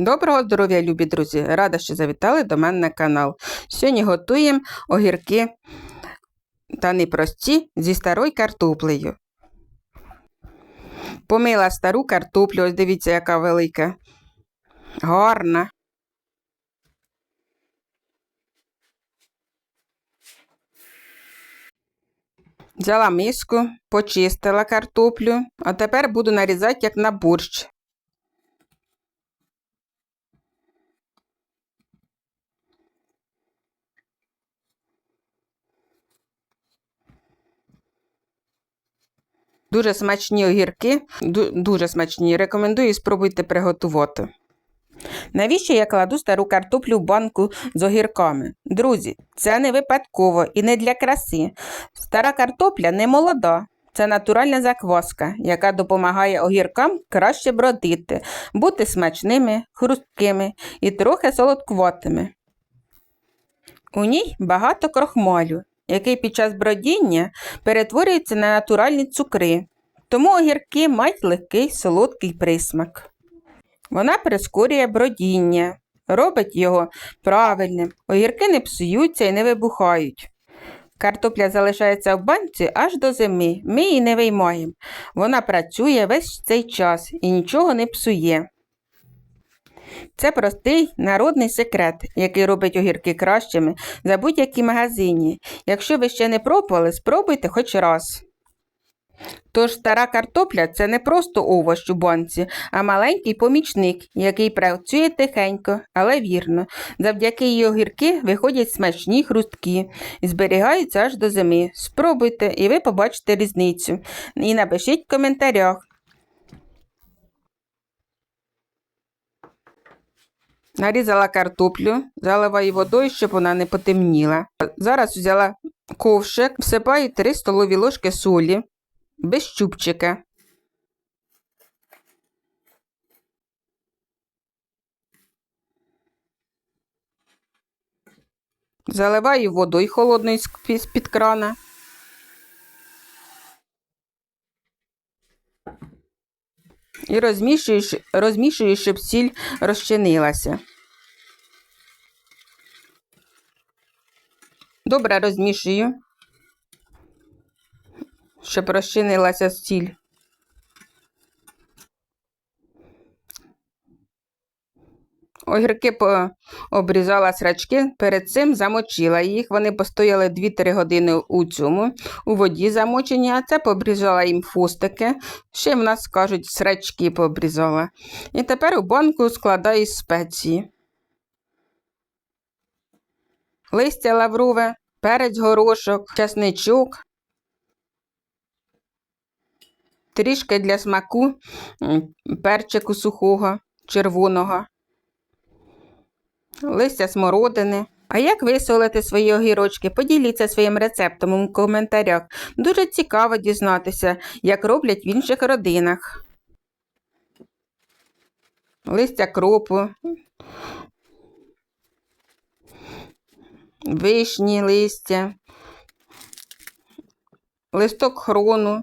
Доброго здоров'я, любі друзі! Рада, що завітали до мене на канал. Сьогодні готуємо огірки та непрості зі старою картоплею. Помила стару картоплю, ось дивіться, яка велика. Гарна. Взяла миску, почистила картоплю, а тепер буду нарізати як на борщ. Дуже смачні огірки, дуже смачні. Рекомендую спробуйте приготувати. Навіщо я кладу стару картоплю в банку з огірками? Друзі, це не випадково і не для краси. Стара картопля не молода. Це натуральна закваска, яка допомагає огіркам краще бродити, бути смачними, хрусткими і трохи солодкуватими. У ній багато крохмалю, який під час бродіння перетворюється на натуральні цукри, тому огірки мають легкий солодкий присмак. Вона прискорює бродіння, робить його правильним, огірки не псуються і не вибухають. Картопля залишається в банці аж до зими, ми її не виймаємо. Вона працює весь цей час і нічого не псує. Це простий народний секрет, який робить огірки кращими за будь-які магазині. Якщо ви ще не пробували, спробуйте хоч раз. Тож стара картопля це не просто овощ у банці, а маленький помічник, який працює тихенько, але вірно. Завдяки її огірки виходять смачні хрусткі і зберігаються аж до зими. Спробуйте і ви побачите різницю. І напишіть в коментарях. Нарізала картоплю, залила її водою, щоб вона не потемніла. Зараз взяла ковшик, всипаю 3 столові ложки солі, без чубчика. Заливаю водою холодною з-під крана. І розміщуєш, розмішую, щоб сіль розчинилася. Добре розмішую, щоб розчинилася сіль. Огірки обрізала срачки, перед цим замочила їх. Вони постояли 2-3 години у цьому, у воді замочені, а це пообрізала їм фустики. Ще в нас кажуть, срачки пообрізала. І тепер у банку складаю спеції. Листя лаврове, перець горошок, часничок. Трішки для смаку перчику сухого, червоного листя смородини. А як висолити свої огірочки? Поділіться своїм рецептом у коментарях. Дуже цікаво дізнатися, як роблять в інших родинах. Листя кропу, вишні листя, листок хрону.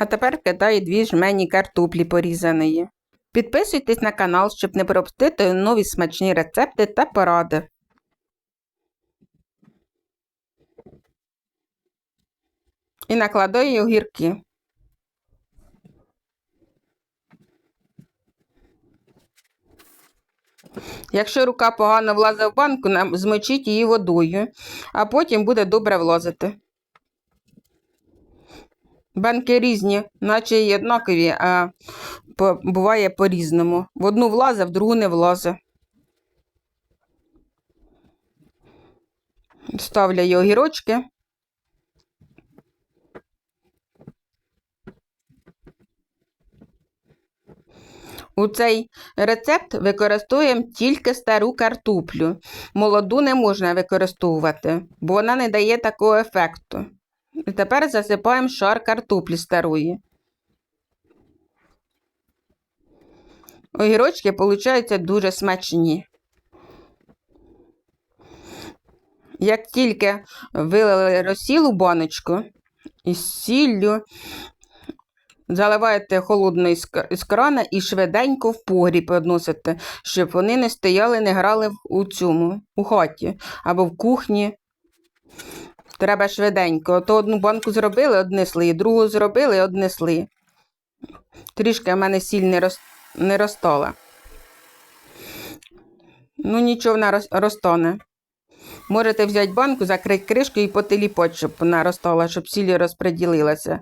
А тепер кидаю дві жмені картоплі порізаної. Підписуйтесь на канал, щоб не пропустити нові смачні рецепти та поради. І накладаю огірки. Якщо рука погано влазить в банку, змочіть її водою, а потім буде добре влазити. Банки різні, наче й однакові, а буває по-різному. В одну влазить, в другу не влазить. Ставляю огірочки. У цей рецепт використовуємо тільки стару картоплю. Молоду не можна використовувати, бо вона не дає такого ефекту. І тепер засипаємо шар картоплі старої. Огірочки получаються дуже смачні. Як тільки вилили розсіл у баночку із сіллю, заливаєте холодною з крана і швиденько в погріб односите, щоб вони не стояли, не грали у цьому, у хаті або в кухні. Треба швиденько. То одну банку зробили, однесли, другу зробили, однесли. Трішки в мене сіль не, роз... не розтала. Ну, нічого, вона роз... розтане. Можете взяти банку, закрити кришкою і потиліпати, щоб вона розтала, щоб сіль розподілилася.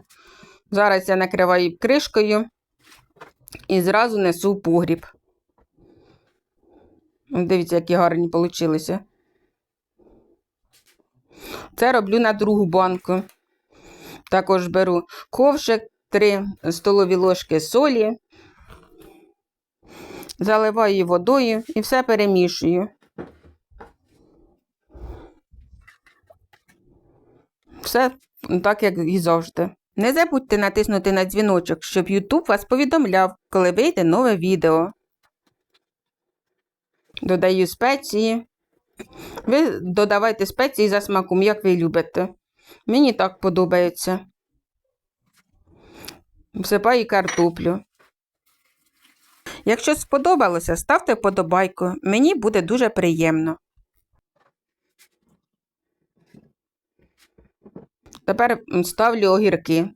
Зараз я накриваю кришкою і зразу несу в погріб. Дивіться, які гарні получилися. Це роблю на другу банку. Також беру ковшик, 3 столові ложки солі, заливаю водою і все перемішую. Все так, як і завжди. Не забудьте натиснути на дзвіночок, щоб YouTube вас повідомляв, коли вийде нове відео. Додаю спеції. Ви додавайте спеції за смаком, як ви любите. Мені так подобається. Всипаю картоплю. Якщо сподобалося, ставте вподобайку. Мені буде дуже приємно. Тепер ставлю огірки.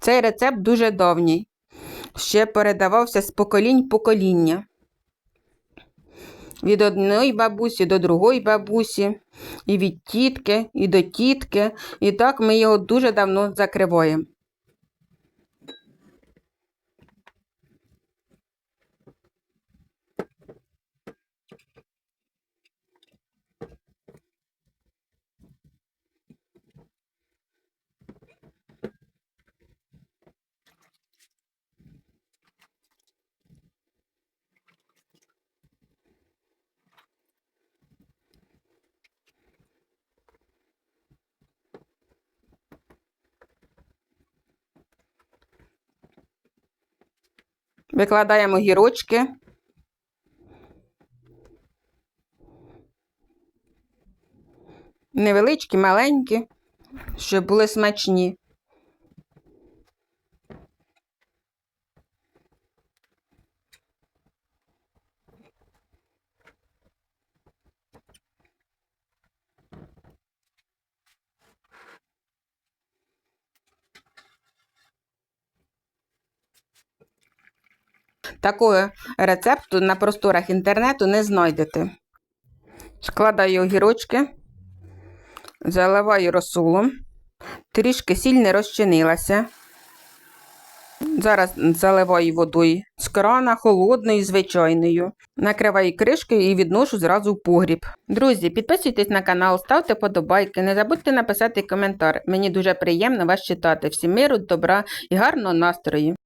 Цей рецепт дуже давній. Ще передавався з поколінь покоління. Від одної бабусі до другої бабусі, і від тітки, і до тітки. І так ми його дуже давно закриваємо. Викладаємо гірочки. Невеличкі, маленькі, щоб були смачні. Такого рецепту на просторах інтернету не знайдете. Складаю огірочки, заливаю розсолом, трішки сіль не розчинилася. Зараз заливаю водою з крана, холодною, звичайною. Накриваю кришкою і відношу зразу в погріб. Друзі, підписуйтесь на канал, ставте подобайки, не забудьте написати коментар. Мені дуже приємно вас читати. Всім миру, добра і гарного настрою!